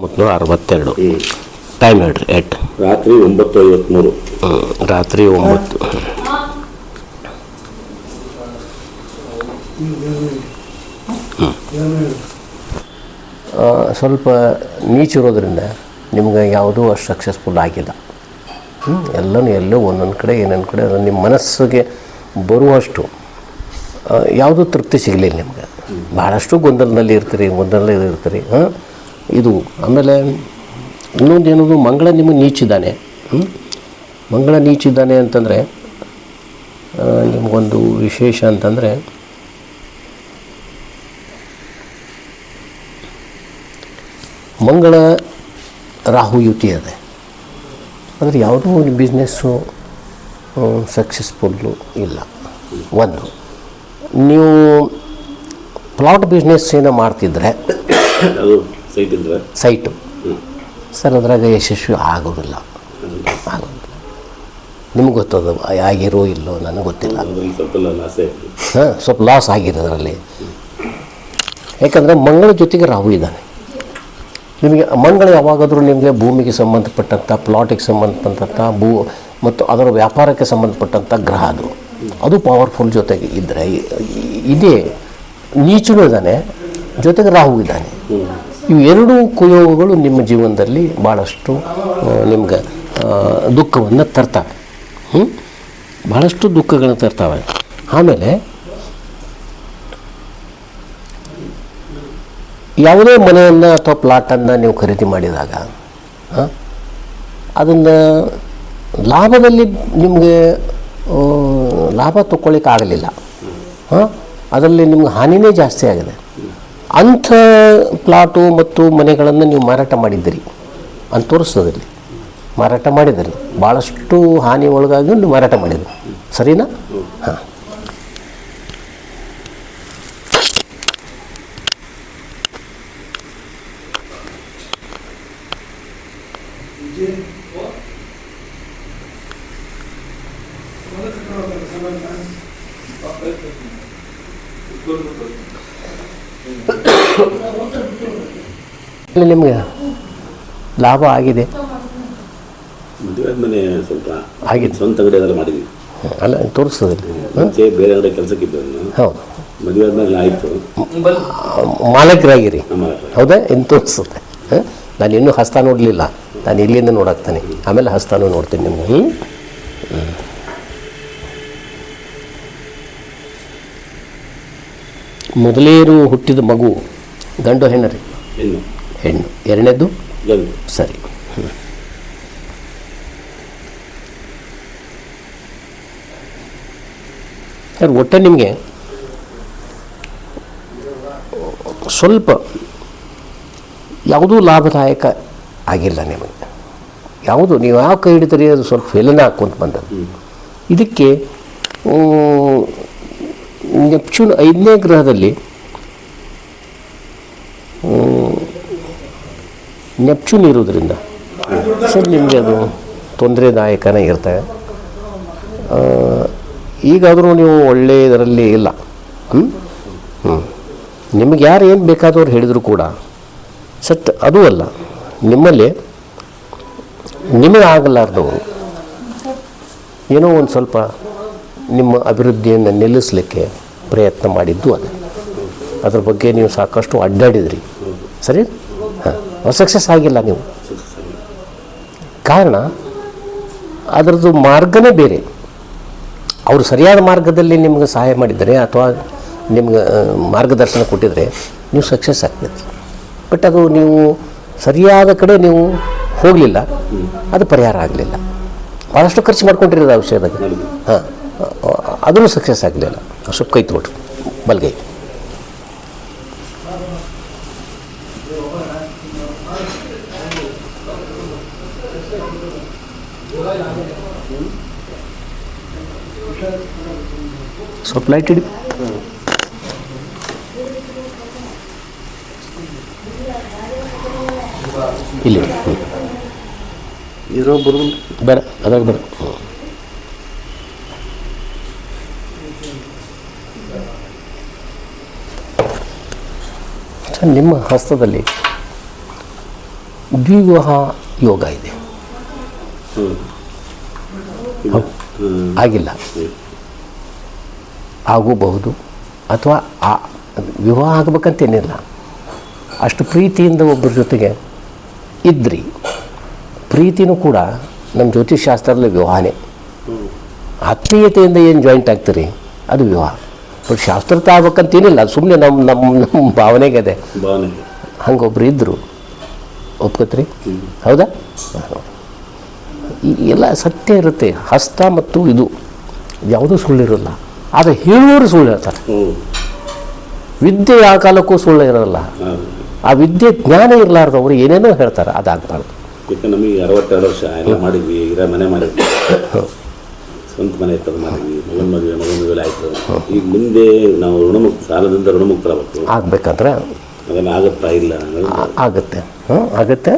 ಮುನ್ನೂರ ಅರವತ್ತೆರಡು. ಟೈಮ್ ಹೇಳ್ರಿ ಎಟ್? ರಾತ್ರಿ ಒಂಬತ್ತು ಐವತ್ಮೂರು ರಾತ್ರಿ ಒಂಬತ್ತು. ಸ್ವಲ್ಪ ನೀಚಿರೋದ್ರಿಂದ ನಿಮ್ಗೆ ಯಾವುದೂ ಅಷ್ಟು ಸಕ್ಸಸ್ಫುಲ್ ಆಗಿಲ್ಲ? ಎಲ್ಲನೂ ಎಲ್ಲೋ ಒಂದೊಂದು ಕಡೆ ಏನೊಂದು ಕಡೆ ಅದು ನಿಮ್ಮ ಮನಸ್ಸಿಗೆ ಬರುವಷ್ಟು ಯಾವುದೂ ತೃಪ್ತಿ ಸಿಗಲಿಲ್ಲ ನಿಮ್ಗೆ. ಭಾಳಷ್ಟು ಗೊಂದಲದಲ್ಲಿ ಇರ್ತೀರಿ ಗೊಂದಲದಲ್ಲಿ ಇರ್ತೀರಿ ಹಾಂ? ಇದು, ಆಮೇಲೆ ಇನ್ನೊಂದು ಏನದು, ಮಂಗಳ ನಿಮಗೆ ನೀಚಿದ್ದಾನೆ? ಮಂಗಳ ನೀಚಿದ್ದಾನೆ ಅಂತಂದರೆ ನಿಮಗೊಂದು ವಿಶೇಷ ಅಂತಂದರೆ, ಮಂಗಳ ರಾಹು ಯುತಿ ಅದೆ. ಅಂದರೆ ಯಾವುದೂ ಬಿಸ್ನೆಸ್ಸು ಸಕ್ಸಸ್ಫುಲ್ಲು ಇಲ್ಲ. ಒಂದು, ನೀವು ಪ್ಲಾಟ್ ಬಿಸ್ನೆಸ್ ಏನೋ ಮಾಡ್ತಿದ್ರೆ ಸೈಟ್ ಸರ್ ಅದ್ರಾಗ ಯಶಸ್ವಿ ಆಗೋದಿಲ್ಲ. ಆಗೋದಿಲ್ಲ. ನಿಮ್ಗೆ ಗೊತ್ತದ ಆಗಿರೋ ಇಲ್ಲೋ ನನಗೆ ಗೊತ್ತಿಲ್ಲ. ಹಾಂ ಸ್ವಲ್ಪ ಲಾಸ್ ಆಗಿದೆ ಅದರಲ್ಲಿ. ಯಾಕಂದರೆ ಮಂಗಳ ಜೊತೆಗೆ ರಾಹು ಇದ್ದಾನೆ. ನಿಮಗೆ ಮಂಗಳ ಯಾವಾಗಾದರೂ ನಿಮಗೆ ಭೂಮಿಗೆ ಸಂಬಂಧಪಟ್ಟಂಥ ಪ್ಲಾಟಿಗೆ ಸಂಬಂಧಪಟ್ಟಂಥ ಭೂ ಮತ್ತು ಅದರ ವ್ಯಾಪಾರಕ್ಕೆ ಸಂಬಂಧಪಟ್ಟಂಥ ಗ್ರಹ ಅದು. ಅದು ಪವರ್ಫುಲ್ ಜೊತೆಗೆ ಇದ್ದರೆ ಇದೇ ನೀಚನೂ ಇದ್ದಾನೆ ಜೊತೆಗೆ ರಾಹು ಇದ್ದಾನೆ. ಇವು ಎರಡೂ ಕುಯೋಗಗಳು ನಿಮ್ಮ ಜೀವನದಲ್ಲಿ ಭಾಳಷ್ಟು ನಿಮ್ಗೆ ದುಃಖವನ್ನು ತರ್ತಾವೆ. ಹ್ಞೂ ಭಾಳಷ್ಟು ದುಃಖಗಳನ್ನು ತರ್ತಾವೆ. ಆಮೇಲೆ ಯಾವುದೇ ಮನೆಯನ್ನು ಅಥವಾ ಪ್ಲಾಟನ್ನು ನೀವು ಖರೀದಿ ಮಾಡಿದಾಗ ಅದನ್ನು ಲಾಭದಲ್ಲಿ ನಿಮಗೆ ಲಾಭ ತಗೊಳ್ಳಿಕ್ಕೆ ಆಗಲಿಲ್ಲ ಹಾಂ ಅದರಲ್ಲಿ ನಿಮ್ಗೆ ಹಾನಿನೇ ಜಾಸ್ತಿ ಆಗಿದೆ. ಅಂಥ ಪ್ಲಾಟು ಮತ್ತು ಮನೆಗಳನ್ನು ನೀವು ಮಾರಾಟ ಮಾಡಿದ್ದೀರಿ ಅಂತ ತೋರಿಸ್ತದಲ್ಲಿ ಮಾರಾಟ ಮಾಡಿದ್ರಿ ಭಾಳಷ್ಟು ಹಾನಿ ಒಳಗಾಗಿ ನೀವು ಮಾರಾಟ ಮಾಡಿದ್ರಿ ಸರಿನಾ? ಹಾಂ. ನಿಮಗೆ ಲಾಭ ಆಗಿದೆ. ಮದುವೆ ಸ್ವಲ್ಪ ಆಗಿದೆ. ಸ್ವಂತ ಅಂಗಡಿ ಅದೆಲ್ಲ ಮಾಡಿದ್ವಿ. ಅಲ್ಲ ತೋರಿಸ್ತದೆ. ಮುಂಚೆ ಬೇರೆ ಕಡೆ ಕೆಲಸಕ್ಕೆ ಇದ್ದವನು. ಹೌದು. ಮದುವೆ ಆದ್ಮೇಲೆ ಆಯಿತು. ಮಾಲಕರಾಗಿರಿ. ಹೌದಾ? ಇನ್ನು ತೋರಿಸುತ್ತೆ ನಾನು ಇನ್ನೂ ಹಸ್ತ ನೋಡಲಿಲ್ಲ. ನಾನು ಇಲ್ಲಿಂದ ನೋಡಾಕ್ತಾನೆ ಆಮೇಲೆ ಹಸ್ತಾನು ನೋಡ್ತೀನಿ ನಿಮ್ಗೆ. ಮೊದಲೇರು ಹುಟ್ಟಿದ ಮಗು ಗಂಡು ಹೆಣ್ಣು ರೀ ಹೆಣ್ಣು. ಹೆಣ್ಣು. ಎರಡನೇದ್ದು? ಗಂಡು. ಸರಿ. ಸರ್ ಒಟ್ಟೆ ನಿಮಗೆ ಸ್ವಲ್ಪ ಯಾವುದೂ ಲಾಭದಾಯಕ ಆಗಿಲ್ಲ ನಿಮಗೆ. ಯಾವುದು? ನೀವು ಯಾವ ಕೈ ಹಿಡಿತೀರಿ? ಅದು ಸ್ವಲ್ಪ ಫೇಲನೇ ಹಾಕ್ಕೊಂತ ಬಂದದ್ದು. ಇದಕ್ಕೆ ನೆಪ್ಚೂನ್ ಐದನೇ ಗ್ರಹದಲ್ಲಿ ನೆಪ್ಚೂನ್ ಇರೋದ್ರಿಂದ ಸರ್, ನಿಮಗೆ ಅದು ತೊಂದರೆದಾಯಕನೇ ಇರ್ತವೆ ಈಗಾದರೂ ನೀವು ಒಳ್ಳೆಯ ಇದರಲ್ಲಿ ಇಲ್ಲ. ಹ್ಞೂ ಹ್ಞೂ ನಿಮಗೆ ಯಾರು ಏನು ಬೇಕಾದವ್ರು ಹೇಳಿದರೂ ಕೂಡ ಸತ್ ಅದೂ ಅಲ್ಲ. ನಿಮ್ಮಲ್ಲಿ, ನಿಮಗೆ ಆಗಲಾರ್ದವರು. ಏನೋ ಒಂದು ಸ್ವಲ್ಪ ನಿಮ್ಮ ಅಭಿವೃದ್ಧಿಯನ್ನು ನಿಲ್ಲಿಸಲಿಕ್ಕೆ ಪ್ರಯತ್ನ ಮಾಡಿದ್ದು ಅದು. ಅದ್ರ ಬಗ್ಗೆ ನೀವು ಸಾಕಷ್ಟು ಅಡ್ಡಾಡಿದ್ರಿ. ಸರಿ? ಹಾಂ. ಸಕ್ಸಸ್ ಆಗಿಲ್ಲ ನೀವು. ಕಾರಣ, ಅದರದ್ದು ಮಾರ್ಗನೇ ಬೇರೆ. ಅವರು ಸರಿಯಾದ ಮಾರ್ಗದಲ್ಲಿ ನಿಮ್ಗೆ ಸಹಾಯ ಮಾಡಿದರೆ ಅಥವಾ ನಿಮ್ಗೆ ಮಾರ್ಗದರ್ಶನ ಕೊಟ್ಟಿದ್ರೆ ನೀವು ಸಕ್ಸಸ್ ಆಗ್ತೈತಿ ಬಟ್ ಅದು ನೀವು ಸರಿಯಾದ ಕಡೆ ನೀವು ಹೋಗಲಿಲ್ಲ, ಅದು ಪರಿಹಾರ ಆಗಲಿಲ್ಲ. ಭಾಳಷ್ಟು ಖರ್ಚು ಮಾಡ್ಕೊಂಡಿರೋದು ಆ ವಿಷಯದಾಗ. ಹಾಂ. ಅದೂ ಸಕ್ಸಸ್ ಆಗಲಿಲ್ಲ. ಸ್ವಲ್ಪ ಕೈ ತಗೊಳ್ರಿ ಬಲ್ಗೈ. ಸ್ವಲ್ಪ ಲೈಟ್ ಹಿಡಿ. ಇಲ್ಲಿ. ಇರೋ ಬರು ಬೇಡ ಅದ್ರಾಗ ಬೇಡ ಹ್ಞೂ ಸರ್ ನಿಮ್ಮ ಹಸ್ತದಲ್ಲಿ ದ್ವಿವಿವಾಹ ಯೋಗ ಇದೆ. ಆಗಿಲ್ಲ. ಆಗಬಹುದು ಅಥವಾ ಆ ವಿವಾಹ ಆಗಬೇಕಂತೇನಿಲ್ಲ ಅಷ್ಟು ಪ್ರೀತಿಯಿಂದ ಒಬ್ಬರ ಜೊತೆಗೆ ಇದ್ರಿ. ಪ್ರೀತಿನೂ ಕೂಡ ನಮ್ಮ ಜ್ಯೋತಿಷಾಸ್ತ್ರದಲ್ಲಿ ವಿವಾಹನೇ. ಆತ್ಮೀಯತೆಯಿಂದ ಏನು ಜಾಯಿಂಟ್ ಆಗ್ತೀರಿ? ಅದು ವಿವಾಹ. ಬಟ್ ಶಾಸ್ತ್ರತ ಆಗ್ಬೇಕಂತೇನಿಲ್ಲ ಸುಮ್ಮನೆ ನಮ್ಮ ನಮ್ಮ ನಮ್ಮ ಭಾವನೆಗೆ ಅದೇ. ಒಬ್ರು ಇದ್ದರು ಒಪ್ಕೋತ್ರಿ? ಹೌದಾ? ಈ ಎಲ್ಲ ಸತ್ಯ ಇರುತ್ತೆ. ಹಸ್ತ ಮತ್ತು ಇದು. ಯಾವುದೂ ಸುಳ್ಳಿರಲ್ಲ. ಆದರೆ ಹೇಳುವವರು ಸುಳ್ಳು ಹೇಳ್ತಾರೆ ವಿದ್ಯೆ ಯಾವ ಕಾಲಕ್ಕೂ ಸುಳ್ಳು ಇರೋಲ್ಲ. ಆ ವಿದ್ಯೆ ಜ್ಞಾನ ಇರಲಾರ್ದವ್ರು ಏನೇನೋ ಹೇಳ್ತಾರೆ ಅದಾಗಬಾರ್ದು. ನಮಗೆ ಅರವತ್ತೆರಡು ವರ್ಷ ಎಲ್ಲ ಮಾಡಿದ್ವಿ ಇರೋ ಮನೆ ಮಾಡಿದ್ವಿ. ಸ್ವಂತ ಮನೆ ಇರ್ತದೆ ಮನೆಗೆ ಮಗನ ಮದುವೆ ಮಗನ ಮದುವೆ ಆಯಿತು. ಈಗ ಮುಂದೆ ನಾವು ಋಣಮುಕ್ತ ಸಾಲದಿಂದ ಋಣಮುಕ್ತರಾಗಬೇಕು. ಆಗಬೇಕಾದ್ರೆ ಅದನ್ನು ಆಗುತ್ತಾ ಇಲ್ಲ? ಆಗುತ್ತೆ. ಆಗುತ್ತೆ.